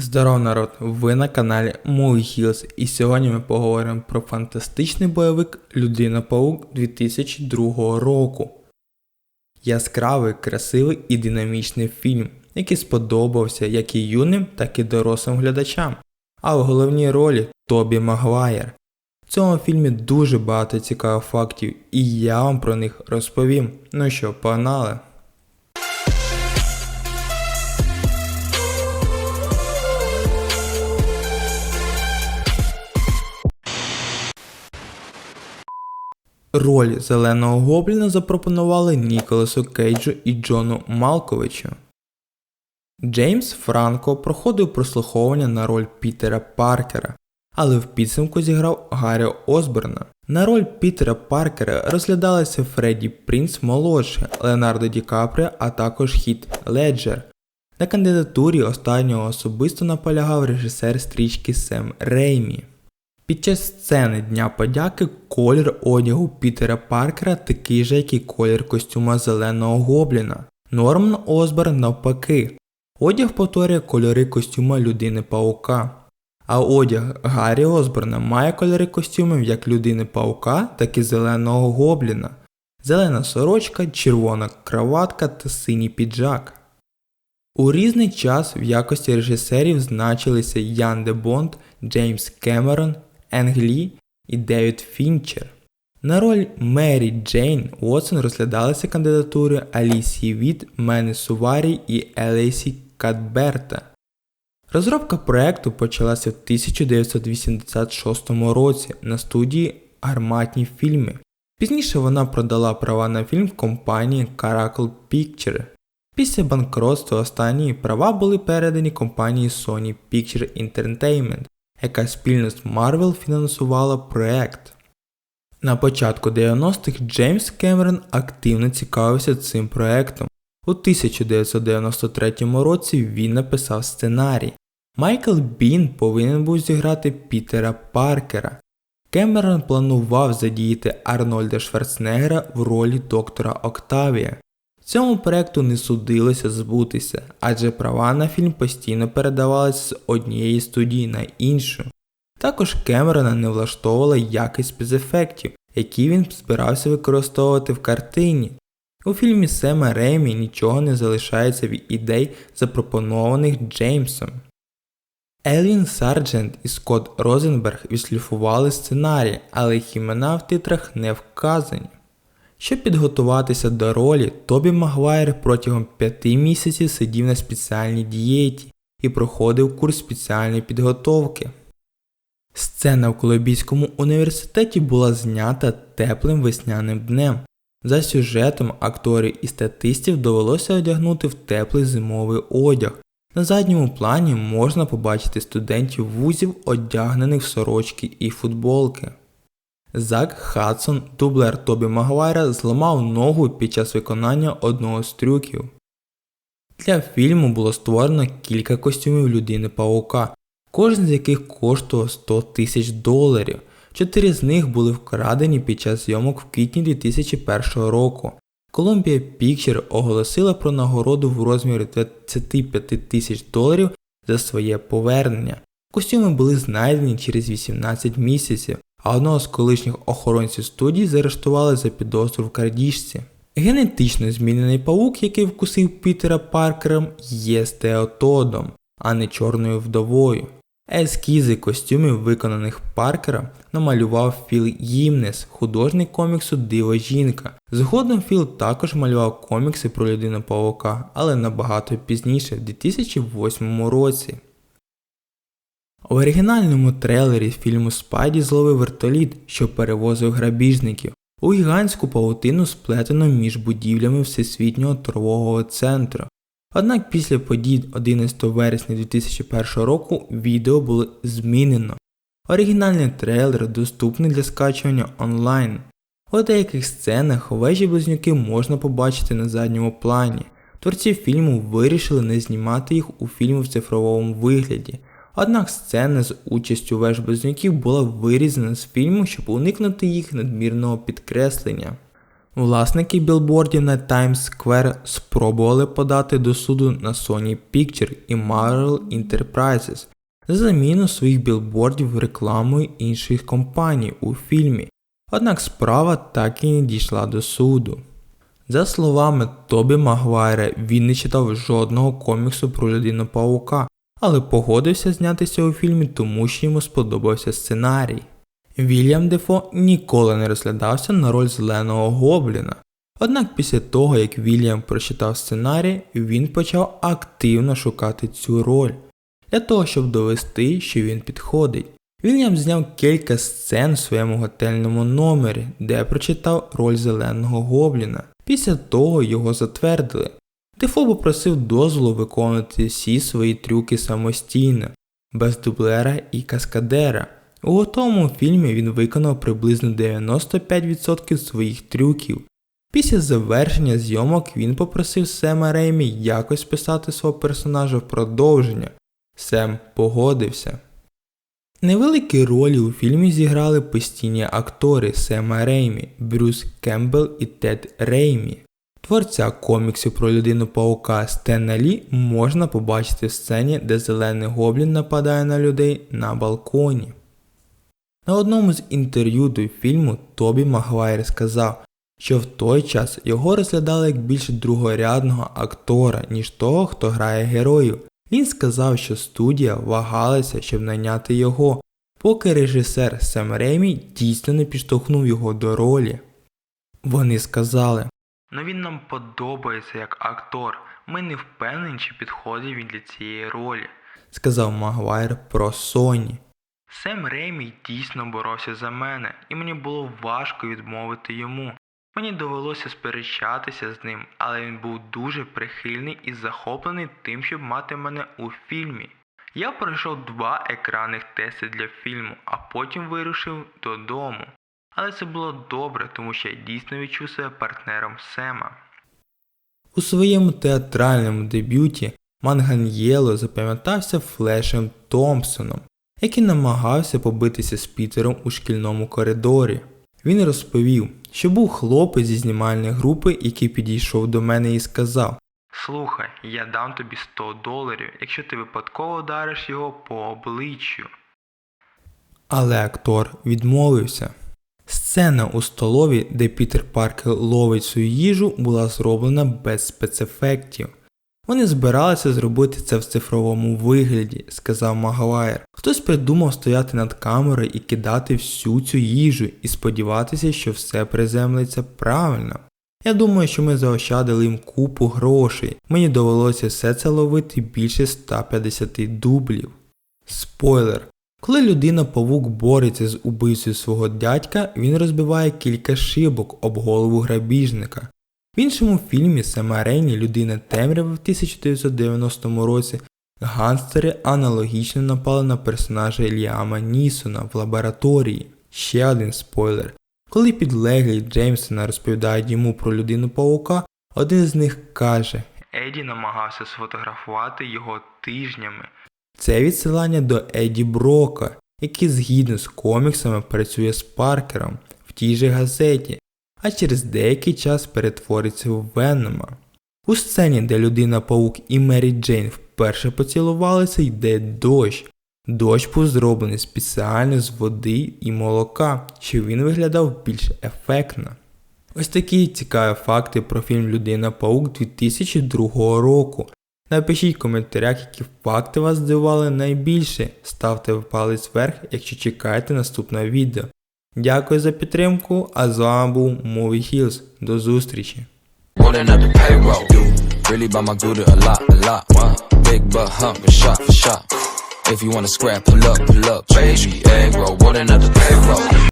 Здоров народ! Ви на каналі Movie Hills і сьогодні ми поговоримо про фантастичний бойовик Людина Паук 2002 року. Яскравий, красивий і динамічний фільм, який сподобався як і юним, так і дорослим глядачам. А в головній ролі Тобі Магуайр. В цьому фільмі дуже багато цікавих фактів, і я вам про них розповім. Ну що, погнали! Роль зеленого гобліна запропонували Ніколасу Кейджу і Джону Малковичу. Джеймс Франко проходив прослуховування на роль Пітера Паркера, але в підсумку зіграв Гаррі Осборна. На роль Пітера Паркера розглядалися Фредді Принц молодший, Леонардо Ді Капріо, а також Хіт Леджер. На кандидатурі останнього особисто наполягав режисер стрічки Сем Реймі. Під час сцени Дня подяки колір одягу Пітера Паркера такий же, як і колір костюма зеленого гобліна. Норман Осборн навпаки. Одяг повторює кольори костюма людини паука. А одяг Гаррі Осборна має кольори костюмів як людини паука, так і зеленого гобліна. Зелена сорочка, червона краватка та синій піджак. У різний час в якості режисерів значилися Ян де Бонд, Джеймс Кемерон, Енглі і Девід Фінчер. На роль Мері Джейн Уотсон розглядалися кандидатури Алісії Віт, Мени Суварі і Елейсі Кадберта. Розробка проекту почалася в 1986 році на студії Гарматні фільми. Пізніше вона продала права на фільм компанії Caracal Picture. Після банкротства останньої права були передані компанії Sony Picture Entertainment, яка спільно з Marvel фінансувала проект. На початку 90-х Джеймс Кемерон активно цікавився цим проектом. У 1993 році він написав сценарій. Майкл Бін повинен був зіграти Пітера Паркера. Кемерон планував задіяти Арнольда Шварценеггера в ролі доктора Октавія. Цьому проекту не судилося збутися, адже права на фільм постійно передавалися з однієї студії на іншу. Також Кемерона не влаштовувала якість спецефектів, які він збирався використовувати в картині. У фільмі Сема Ремі нічого не залишається від ідей, запропонованих Джеймсом. Елвін Сарджент і Скотт Розенберг відшліфували сценарій, але їх імена в титрах не вказані. Щоб підготуватися до ролі, Тобі Магуайр протягом п'яти місяців сидів на спеціальній дієті і проходив курс спеціальної підготовки. Сцена в Колумбійському університеті була знята теплим весняним днем. За сюжетом акторів і статистів довелося одягнути в теплий зимовий одяг. На задньому плані можна побачити студентів вузів, одягнених в сорочки і футболки. Зак Хадсон, дублер Тобі Магуайра, зламав ногу під час виконання одного з трюків. Для фільму було створено кілька костюмів людини паука, кожен з яких коштував 100 тисяч доларів. Чотири з них були вкрадені під час зйомок в квітні 2001 року. Columbia Picture оголосила про нагороду в розмірі 25 тисяч доларів за своє повернення. Костюми були знайдені через 18 місяців, а одного з колишніх охоронців студії заарештували за підозру в крадіжці. Генетично змінений паук, який вкусив Пітера Паркером, є стеотодом, а не чорною вдовою. Ескізи костюмів, виконаних Паркером, намалював Філ Їмнес, художник коміксу Дива жінка. Згодом Філ також малював комікси про людину паука, але набагато пізніше, в 2008 році. В оригінальному трейлері фільму Спайді зловив вертоліт, що перевозив грабіжників, у гігантську павутину сплетено між будівлями Всесвітнього торгового центру. Однак після подій 11 вересня 2001 року відео було змінено. Оригінальний трейлер доступний для скачування онлайн. У деяких сценах вежі близнюки можна побачити на задньому плані. Творці фільму вирішили не знімати їх у фільмі в цифровому вигляді. Однак сцена з участю веж була вирізана з фільму, щоб уникнути їх надмірного підкреслення. Власники білбордів на Times Square спробували подати до суду на Sony Picture і Marvel Enterprises за заміну своїх білбордів рекламою інших компаній у фільмі, однак справа так і не дійшла до суду. За словами Тобі Магуайра, він не читав жодного коміксу про людину паука, але погодився знятися у фільмі, тому що йому сподобався сценарій. Вільям Дефо ніколи не розглядався на роль зеленого гобліна. Однак після того, як Вільям прочитав сценарій, він почав активно шукати цю роль для того, щоб довести, що він підходить. Вільям зняв кілька сцен в своєму готельному номері, де прочитав роль зеленого гобліна. Після того його затвердили. Дефо попросив дозволу виконувати всі свої трюки самостійно, без дублера і каскадера. У готовому фільмі він виконав приблизно 95% своїх трюків. Після завершення зйомок він попросив Сема Реймі якось писати свого персонажа в продовження. Сем погодився. Невеликі ролі у фільмі зіграли постійні актори Сема Реймі, Брюс Кембл і Тед Реймі. Творця коміксів про людину паука Стена Лі можна побачити в сцені, де зелений гоблін нападає на людей на балконі. На одному з інтерв'ю до фільму Тобі Магуайр сказав, що в той час його розглядали як більш другорядного актора, ніж того, хто грає героїв. Він сказав, що студія вагалася, щоб найняти його, поки режисер Сем Реймі дійсно не підштовхнув його до ролі. Вони сказали Ну він нам подобається як актор. Ми не впевнені, чи підходить він для цієї ролі, сказав Магуайр про Соні. Сем Реймі дійсно боровся за мене, і мені було важко відмовити йому. Мені довелося сперечатися з ним, але він був дуже прихильний і захоплений тим, щоб мати мене у фільмі. Я пройшов два екранних тести для фільму, а потім вирушив додому. Але це було добре, тому що я дійсно відчув себе партнером Сема. У своєму театральному дебюті Манганьєло запам'ятався Флешем Томпсоном, який намагався побитися з Пітером у шкільному коридорі. Він розповів, що був хлопець зі знімальної групи, який підійшов до мене і сказав Слухай, я дам тобі 100 доларів, якщо ти випадково удариш його по обличчю. Але актор відмовився. Сцена у столові, де Пітер Паркер ловить свою їжу, була зроблена без спецефектів. Вони збиралися зробити це в цифровому вигляді, сказав Магуайр. Хтось придумав стояти над камерою і кидати всю цю їжу і сподіватися, що все приземлиться правильно. Я думаю, що ми заощадили їм купу грошей. Мені довелося все це ловити більше 150 дублів. Спойлер. Коли людина павук бореться з убивцею свого дядька, він розбиває кілька шибок об голову грабіжника. В іншому фільмі Сема Рейні Людина темрява в 1990 році гангстери аналогічно напали на персонажа Ліама Нісона в лабораторії. Ще один спойлер. Коли підлеглі Джеймсона розповідають йому про людину паука, один з них каже Еді намагався сфотографувати його тижнями. Це відсилання до Еді Брока, який згідно з коміксами працює з Паркером в тій же газеті, а через деякий час перетвориться в Венома. У сцені, де людина паук і Мері Джейн вперше поцілувалися, йде дощ. Дощ був зроблений спеціально з води і молока, щоб він виглядав більш ефектно. Ось такі цікаві факти про фільм Людина Паук 2002 року. Напишіть в коментарях, які факти вас здивували найбільше. Ставте палець вверх, якщо чекаєте наступне відео. Дякую за підтримку, а з вами був Movie Hills. До зустрічі! If you wanna scrap, pull up, pull up. Baby, egg roll, rolling up payroll.